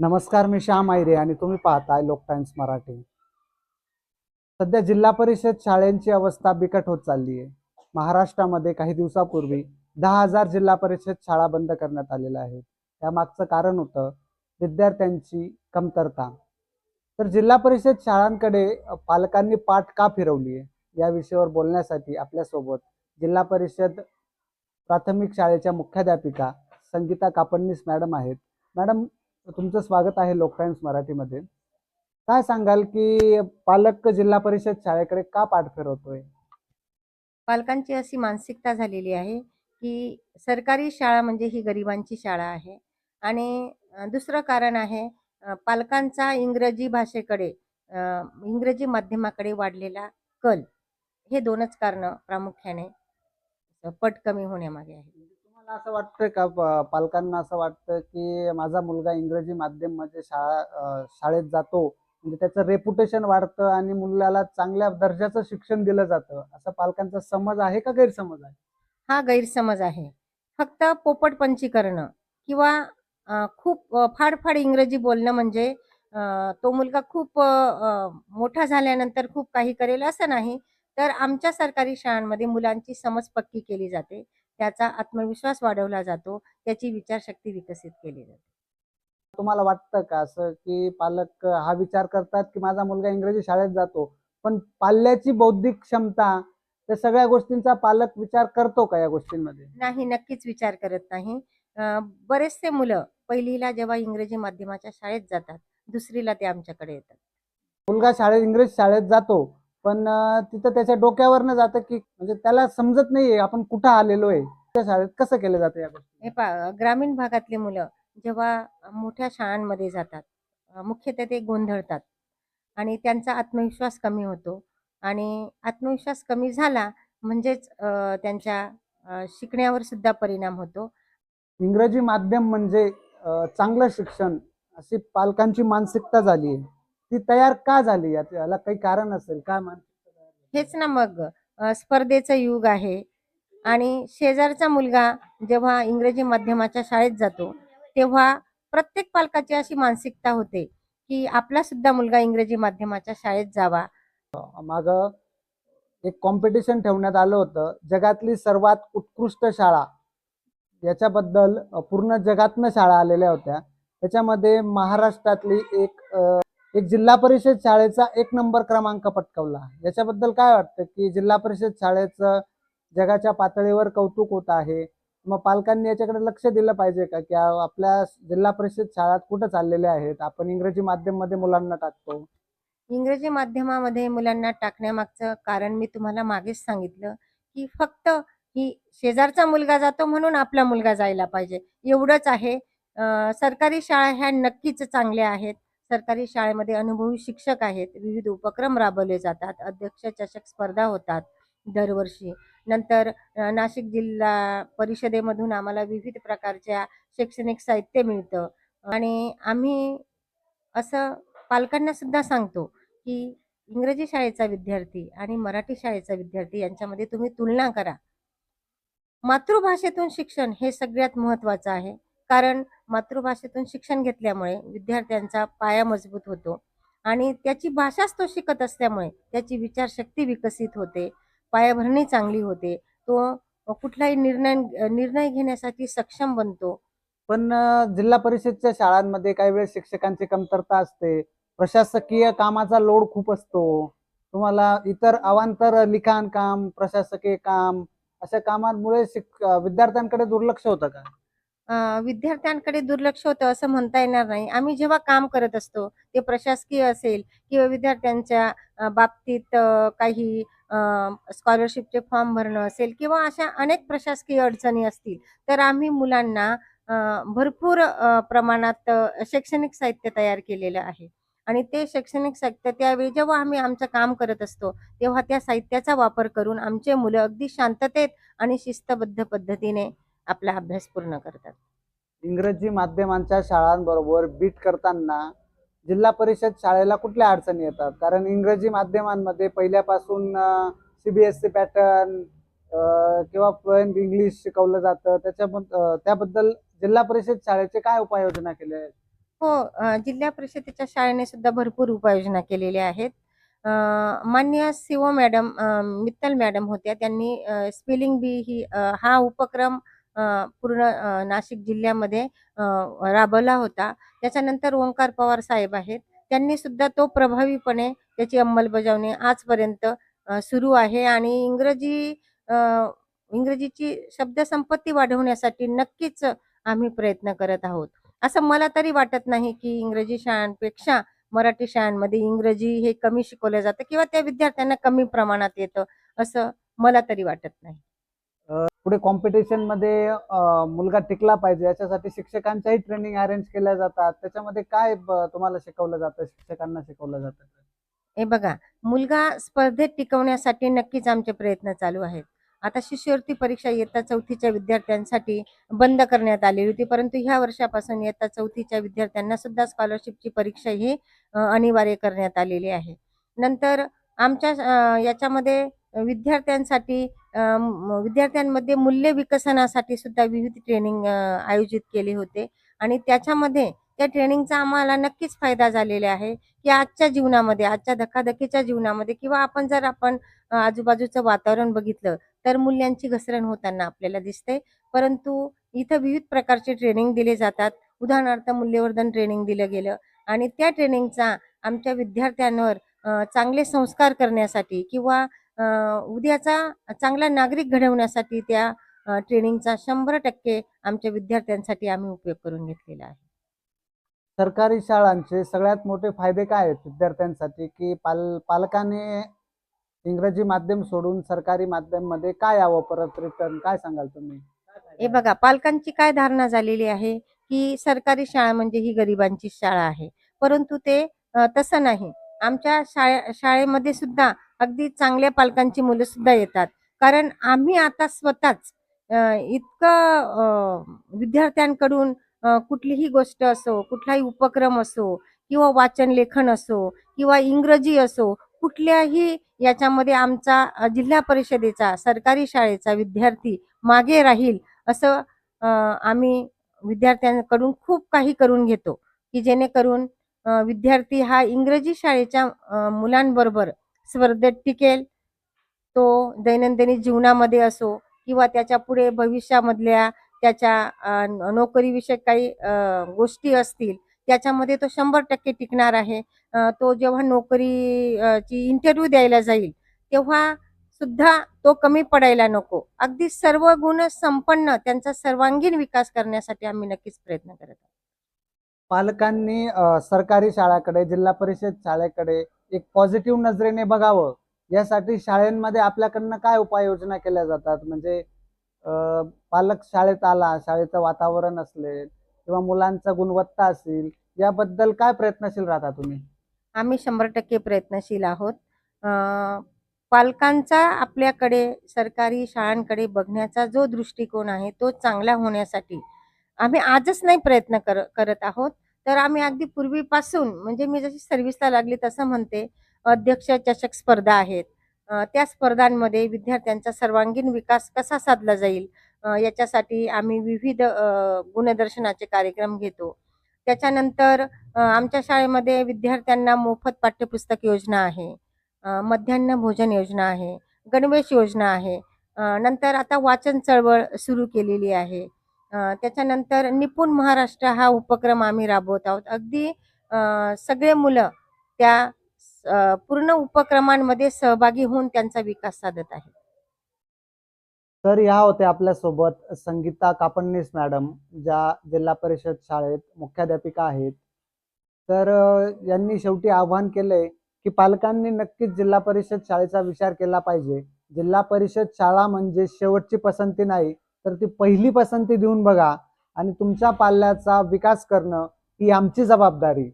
नमस्कार मी श्याम आयरे आणि तुम्ही पाहताय लोक टाइम्स मराठी. सध्या जिल्हा परिषद शाळेंची अवस्था बिकट होत चालली आहे. महाराष्ट्रामध्ये काही दिवसापूर्वी दहा हजार जिल्हा परिषद शाळा बंद करण्यात आलेल्या आहेत. त्यामागचं कारण होतं विद्यार्थ्यांची कमतरता. तर जिल्हा परिषद शाळांकडे पालकांनी पाठ का फिरवली आहे? या विषयावर बोलण्यासाठी आपल्यासोबत जिल्हा परिषद प्राथमिक शाळेच्या मुख्याध्यापिका संगीता कापडनीस मॅडम आहेत. मॅडम तुमचं स्वागत आहे लोक टाइम्स मराठीमध्ये. काय सांगाल की पालक जिल्हा परिषद शाळेकडे का पाठ फिरवतोय? पालकांची अशी मानसिकता झालेली आहे की सरकारी शाळा म्हणजे ही गरिबांची शाळा आहे. आणि दुसरं कारण आहे पालकांचा इंग्रजी भाषेकडे इंग्रजी माध्यमाकडे वाढलेला कल हे दोनच कारणं प्रामुख्याने पट कमी होण्यामागे आहे. तुम्हाला असं वाटतंय का प- पालकांना असं वाटतं की माझा मुलगा इंग्रजी माध्यममध्ये शाळा शाळेत जातो म्हणजे त्याचं रेपुटेशन वाढतं आणि मुलाला चांगल्या दर्जाचं शिक्षण दिलं जातं असं पालकांचा समज आहे का गैरसमज आहे? हा गैरसमज आहे. फक्त पोपटपंची करणं किंवा अ, खूप अ, इंग्रजी बोलणं म्हणजे अ, तो मुलगा खूप अ, अ, मोठा झाल्यानंतर खूप काही करेल असं नाही तर आमच्या सरकारी शाळांमध्ये मुलांची समज पक्की केली जाते. त्याचा आत्मविश्वास वाढवला जातो त्याची विचारशक्ती विकसित केली जाते. तुम्हाला वाटतं का असं की पालक हा विचार करतात की माझा मुलगा इंग्रजी शाळेत जातो पण पाल्याची बौद्धिक क्षमता त्या सगळ्या गोष्टींचा पालक विचार करतो का या गोष्टींमध्ये? नाही नक्कीच विचार करत नाही. बरेचसे मुलं पहिलीला जेव्हा इंग्रजी माध्यमाच्या शाळेत जातात दुसरीला ते आमच्याकडे येतात. मुलगा शाळेत इंग्रजी शाळेत जातो पण तिथं त्याच्या डोक्यावरनं जातं की म्हणजे त्याला समजत नाहीये आपण कुठं आलेलो आहे त्या शाळेत कसं केलं जातं या गोष्टी? हे पा ग्रामीण भागातले मुलं जेव्हा मोठ्या शाळांमध्ये जातात मुख्यतः ते गोंधळतात आणि त्यांचा आत्मविश्वास कमी होतो आणि आत्मविश्वास कमी झाला म्हणजेच त्यांच्या शिकण्यावर सुद्धा परिणाम होतो. इंग्रजी माध्यम म्हणजे चांगलं शिक्षण अशी पालकांची मानसिकता झाली आहे ती तयार का झाली? याला काही कारण असेल काय झाली? हेच ना मग. स्पर्धेचं युग आहे आणि शेजारचा मुलगा जेव्हा इंग्रजी माध्यमाच्या शाळेत जातो तेव्हा प्रत्येक पालकाची अशी मानसिकता होते की आपला सुद्धा मुलगा इंग्रजी माध्यमाच्या शाळेत जावा. माग एक कॉम्पिटिशन ठेवण्यात आलं होतं. जगातली सर्वात उत्कृष्ट शाळा. याच्याबद्दल पूर्ण जगातनं शाळा आलेल्या होत्या. त्याच्यामध्ये महाराष्ट्रातली एक एक जिल्हा परिषद शाळेचा एक नंबर क्रमांक पटकावला. याच्याबद्दल काय वाटतं की जिल्हा परिषद शाळेचं जगाच्या पातळीवर कौतुक होत आहे? मग पालकांनी याच्याकडे लक्ष दिलं पाहिजे का? की आपल्या जिल्हा परिषद शाळा कुठं चाललेल्या आहेत? आपण इंग्रजी माध्यममध्ये मुलांना टाकतो. इंग्रजी माध्यमामध्ये मुलांना टाकण्यामागचं कारण मी तुम्हाला मागेच सांगितलं की फक्त ही शेजारचा मुलगा जातो म्हणून आपला मुलगा जायला पाहिजे. एवढंच आहे. सरकारी शाळा ह्या नक्कीच चांगल्या आहेत. सरकारी शाळेमध्ये अनुभवी शिक्षक आहेत. विविध उपक्रम राबवले जातात. अध्यक्ष चषक स्पर्धा होतात दरवर्षी. नंतर नाशिक जिल्हा परिषदेमधून आम्हाला विविध प्रकारच्या शैक्षणिक साहित्य मिळतं. आणि आम्ही असं पालकांना सुद्धा सांगतो की इंग्रजी शाळेचा विद्यार्थी आणि मराठी शाळेचा विद्यार्थी यांच्यामध्ये तुम्ही तुलना करा. मातृभाषेतून शिक्षण हे सगळ्यात महत्त्वाचं आहे. कारण मातृभाषेतून शिक्षण घेतल्यामुळे विद्यार्थ्यांचा पाया मजबूत होतो आणि त्याची भाषाच तो शिकत असल्यामुळे त्याची विचारशक्ती विकसित होते. पायाभरणी चांगली होते. तो कुठलाही निर्णय निर्णय घेण्यासाठी सक्षम बनतो. पण जिल्हा परिषदच्या शाळांमध्ये काही वेळेस शिक्षकांची कमतरता असते. प्रशासकीय कामाचा लोड खूप असतो. तुम्हाला इतर अवांतर लिखाण काम प्रशासकीय काम अशा कामांमुळे शिक विद्यार्थ्यांकडे दुर्लक्ष होतं का? विद्यार्थ्यांकडे दुर्लक्ष होतं असं म्हणता येणार नाही. आम्ही जेव्हा काम करत असतो ते प्रशासकीय असेल किंवा विद्यार्थ्यांच्या बाबतीत काही स्कॉलरशिपचे फॉर्म भरणं असेल किंवा अशा अनेक प्रशासकीय अडचणी असतील तर आम्ही मुलांना भरपूर प्रमाणात शैक्षणिक साहित्य तयार केलेलं आहे. आणि ते शैक्षणिक साहित्य त्यावेळी जेव्हा आम्ही आमचं काम करत असतो तेव्हा त्या साहित्याचा वापर करून आमचे मुलं अगदी शांततेत आणि शिस्तबद्ध पद्धतीने आपला अभ्यास पूर्ण करतात. इंग्रजी माध्यमांच्या शाळांबरोबर बीट करताना जिल्हा परिषद शाळेला कुठल्या अडचणी येतात? कारण इंग्रजी माध्यमांमध्ये पहिल्यापासून C B S C pattern किंवा फ्लुएंट इंग्लिश शिकवलं जातं. त्याच्या त्याबद्दल जिल्हा परिषद शाळेचे काय उपाययोजना केल्या आहेत? हो जिल्हा परिषदेच्या शाळेने सुद्धा भरपूर उपाययोजना केलेल्या आहेत. मान्य सीओ मॅडम मित्तल मॅडम होत्या. त्यांनी स्पेलिंग बी ही हा उपक्रम पूर्ण नाशिक जिल्ह्यामध्ये राबवला होता. त्याच्यानंतर ओंकार पवार साहेब आहेत. त्यांनी सुद्धा तो प्रभावीपणे त्याची अंमलबजावणी आजपर्यंत सुरू आहे आणि इंग्रजी इंग्रजीची शब्दसंपत्ती वाढवण्यासाठी नक्कीच आम्ही प्रयत्न करत आहोत. असं मला तरी वाटत नाही की इंग्रजी शाळांपेक्षा मराठी शाळांमध्ये इंग्रजी हे कमी शिकवलं जातं किंवा त्या विद्यार्थ्यांना कमी प्रमाणात येतं असं मला तरी वाटत नाही. पुढे कॉम्पिटिशनमध्ये मुलगा टिकला पाहिजे याच्यासाठी शिक्षकांच्याही ट्रेनिंग अरेंज केल्या जातात. त्याच्यामध्ये काय तुम्हाला शिकवलं जातं? शिक्षकांना शिकवलं जातं. हे बघा मुलगा स्पर्धेत टिकवण्यासाठी नक्कीच आमचे प्रयत्न चालू आहेत. आता शिष्यवृत्ती परीक्षा इयत्ता चौथीच्या विद्यार्थ्यांसाठी बंद करण्यात आलेली होती परंतु ह्या वर्षापासून इयत्ता चौथीच्या विद्यार्थ्यांना सुद्धा स्कॉलरशिपची परीक्षा ही अनिवार्य करण्यात आलेली आहे. नंतर आमच्या याच्यामध्ये विद्यार्थ्यांसाठी विद्यार्थ्यांमध्ये मूल्य विकसनासाठी सुद्धा विविध ट्रेनिंग आयोजित केले होते. आणि त्याच्यामध्ये त्या ट्रेनिंगचा आम्हाला नक्कीच फायदा झालेला आहे की आजच्या जीवनामध्ये आजच्या धकाधकीच्या जीवनामध्ये किंवा आपण जर आपण आजूबाजूचं वातावरण बघितलं तर मूल्यांची घसरण होताना आपल्याला दिसते. परंतु इथं विविध प्रकारचे ट्रेनिंग दिले जातात. उदाहरणार्थ मूल्यवर्धन ट्रेनिंग दिलं गेलं. आणि त्या ट्रेनिंगचा आमच्या विद्यार्थ्यांवर चांगले संस्कार करण्यासाठी किंवा उद्याचा चांगला नागरिक घडवण्यासाठी त्या ट्रेनिंगचा शंभर टक्के आमच्या विद्यार्थ्यांसाठी आम्ही उपयोग करून घेतलेला आहे. सरकारी शाळांचे सगळ्यात मोठे फायदे काय आहेत विद्यार्थ्यांसाठी? की पाल पालकाने इंग्रजी माध्यम सोडून सरकारी माध्यममध्ये काय यावं परत रिटर्न काय सांगाल तुम्ही? हे बघा पालकांची काय धारणा झालेली आहे की सरकारी शाळा म्हणजे ही गरिबांची शाळा आहे. परंतु ते तसं नाही. आमच्या शाळे शाळेमध्ये सुद्धा अगदी चांगल्या पालकांची मुलं सुद्धा येतात. कारण आम्ही आता स्वतःच इतकं विद्यार्थ्यांकडून कुठलीही गोष्ट असो कुठलाही उपक्रम असो किंवा वाचन लेखन असो किंवा इंग्रजी असो कुठल्याही याच्यामध्ये आमचा जिल्हा परिषदेचा सरकारी शाळेचा विद्यार्थी मागे राहील असं आम्ही विद्यार्थ्यांकडून खूप काही करून घेतो की जेणेकरून विद्यार्थी हा इंग्रजी शाळेच्या मुलांबरोबर स्पर्धेत टिकेल. तो दैनंदिन जीवनामध्ये असो किंवा त्याच्या पुढे भविष्यामधल्या त्याच्या नोकरीविषयक काही गोष्टी असतील त्याच्यामध्ये तो शंभर टक्के टिकणार आहे. तो जेव्हा नोकरी ची इंटरव्ह्यू द्यायला जाईल तेव्हा सुद्धा तो कमी पडायला नको. अगदी सर्व गुण संपन्न त्यांचा सर्वांगीण विकास करण्यासाठी आम्ही नक्कीच प्रयत्न करत आहोत. पालकांनी सरकारी शाळाकडे जिल्हा परिषद शाळेकडे एक पॉझिटिव्ह नजरेने बघावं. यासाठी शाळेमध्ये आपल्याकडनं काय उपाययोजना केल्या जातात? म्हणजे पालक शाळेत आला शाळेचं वातावरण असेल किंवा मुलांचा गुणवत्ता असेल याबद्दल काय प्रयत्नशील राहता तुम्ही? आम्ही शंभर टक्के प्रयत्नशील आहोत. पालकांचा आपल्याकडे सरकारी शाळांकडे बघण्याचा जो दृष्टिकोन आहे तो चांगला होण्यासाठी आम्ही आजच नाही प्रयत्न कर करत आहोत. तर आम्ही अगदी पूर्वीपासून म्हणजे मी जशी सर्व्हिसला लागली तसं म्हणते अध्यक्ष चषक स्पर्धा आहेत. त्या स्पर्धांमध्ये विद्यार्थ्यांचा सर्वांगीण विकास कसा साधला जाईल याच्यासाठी आम्ही विविध गुणदर्शनाचे कार्यक्रम घेतो. त्याच्यानंतर आमच्या शाळेमध्ये विद्यार्थ्यांना मोफत पाठ्यपुस्तक योजना आहे. मध्यान्ह भोजन योजना आहे. गणवेश योजना आहे. नंतर आता वाचन चळवळ सुरू केलेली आहे. त्याच्यानंतर निपुण महाराष्ट्र हा उपक्रम आम्ही राबवत आहोत. अगदी अ, सगळे मुलं त्या पूर्ण उपक्रमांमध्ये सहभागी होऊन त्यांचा विकास साधत आहे तर ह्या होत्या आपल्यासोबत संगीता कापणनीस मॅडम ज्या जिल्हा परिषद शाळेत मुख्याध्यापिका आहेत. तर यांनी शेवटी आवाहन केलंय की पालकांनी नक्कीच जिल्हा परिषद शाळेचा विचार केला पाहिजे. जिल्हा परिषद शाळा म्हणजे शेवटची पसंती नाही तर ती पहिली पसंती देऊन बघा आणि तुमच्या पाल्याचा विकास करणं ही आमची जबाबदारी.